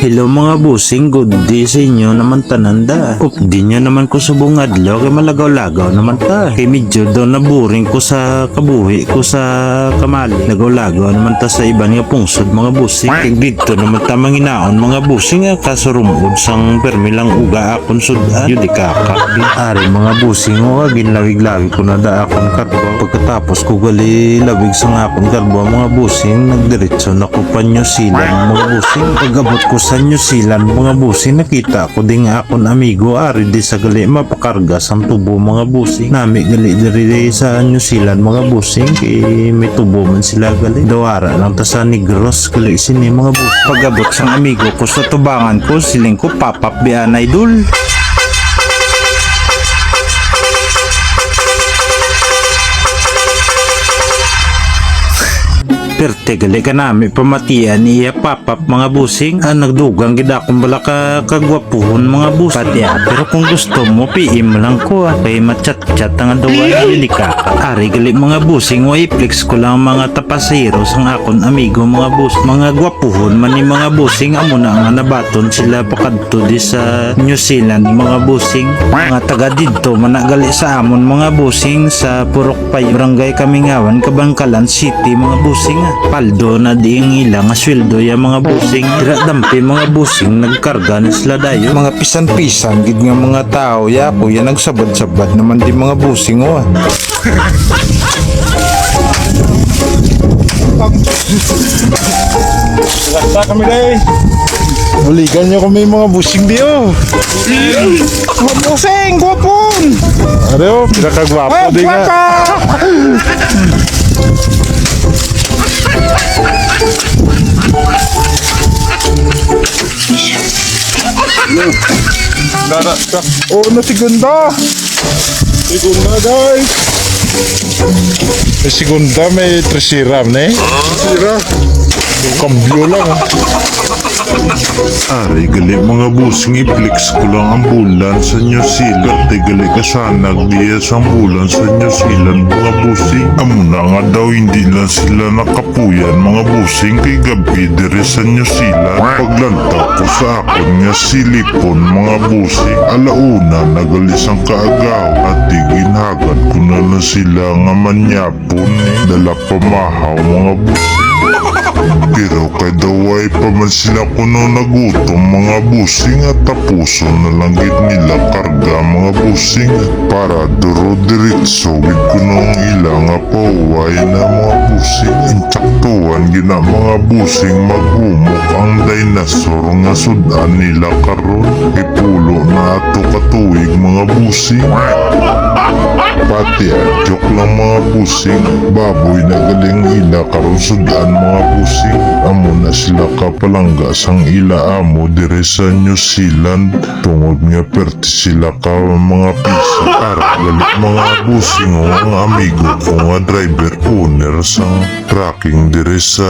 Hello mga busing, good day sa inyo naman tananda. Up di nyo naman ko sa bungadlaw kay malagaw-lagaw naman ta. Kay medyo daw na boring ko sa kabuhi ko sa kamali. Lagaw-lagaw naman ta sa iba nga pungsod mga busing. Kay dito naman ta manginaon mga busing nga kaso rumod sang permilang uga akon sudan. Yun di kakabit. Ari mga busing o ginlawig-lawig ko na da akon karbo. Pagkatapos ko gali lawig sang akon karbo mga busing nagdiretso na ko pa nyo silang mga busing. Pagabot ko sa New Zealand mga busing nakita ko din nga akon amigo ari di sa gali mapakarga sang tubo mga busing. Nami gali diri sa New Zealand mga busing kay may tubo man sila gali. Dawara lang ta sa Negros gali sini mga busing. Pagabot sang amigo ko sa tubangan ko siling ko papap bian idol. Perte gali ka nami pamatian niya papap mga busing. Ah, nagdugang gida akong bala ka kagwapuhon mga bus pati ah, pero kung gusto mo PM lang ko ah. Kay machat-chat ang dawa ni ka ari gali mga busing. Wa i-flex ko lang mga tapasero sang akon amigo mga bus mga gwapuhon man ni mga busing. Amo na nga nabaton sila pakadto di sa New Zealand mga busing. Mga taga didto managali sa amon mga busing. Sa Purok Pay Barangay Kamingawan Kabangkalan City mga busing ah. Paldo na di ang ilang nga sweldo ya mga busing tira dampi mga busing nagkarga na sila dayo mga pisan-pisan gid nga mga tao ya po ya nagsabad-sabad naman di mga busing oh. Laksa kami day. Uligan nyo kami mga busing di oh. Mga busing, gwapon! Ano oh, pinakagwapo di nga. Dara ka. Oh, na segunda. Segunda guys. May segunda, may tresira na eh. Tresira. Kambyo lang ah. Aray, gali mga busing i-flex ko lang ang bulan sa New Zealand. Te gali kasanag diya sa bulan sa New Zealand mga busing. Amo na nga daw hindi lang sila nakapuyan mga busing kay gabi dire sa New Zealand. Paglantaw ko sa akon nga silipon mga busing. Alauna nagalis ang kaagaw at ginhagad ko na lang sila nga manyapon. Dala pamahaw mga busing. Pero kay daway pa man sila kuno nagutom. Mga busing at tapuso na lang gid nila karga mga busing. Para duro diretso gid kuno ang ilang nga pauway na mga busing. Intaktuan gina mga busing maghumok ang dinosaur nga sudan nila karon. Ipulo na ato katuig mga busing Pati ah, joke lang mga busing Baboy na galing ila karon sudan mga busing Amo na sila kapalangga sang ila. Amo dire sa New Zealand. Tungod nga perti sila ka mga pisa Para galit mga busing o ang amigo ko nga driver owner sang tracking dire sa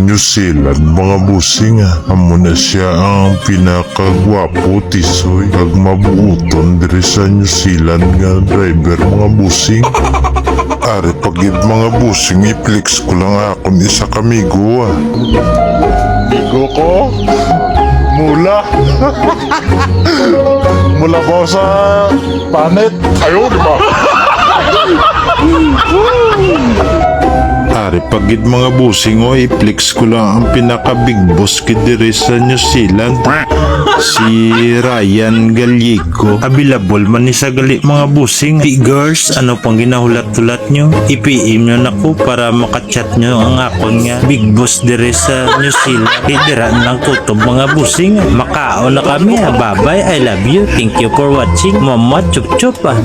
New Zealand mga busing. Amo na siya ang pinakagwapo tisoy. Kag mabuuton dire sa New Zealand nga driver mga busing Ari pagid mga busing i-flex ko lang akon isa kamigo ah. Bigo ko. Mula. Mula ba sa planet? Ayo, di ba? Ari pagid mga busing o i-flex ko lang ang pinaka big boss kid dire sa New Zealand si Ryan Gallego. Available man ni sa gali mga busing. Figures ano pang ginahulat-hulat nyo? i-PM nyo na ko para makachat nyo ang akon nga big boss dire sa New Zealand hidiran lang kutob mga busing. Makao na kami ah. bye bye I love you. Thank you for watching. Mama chup chup ah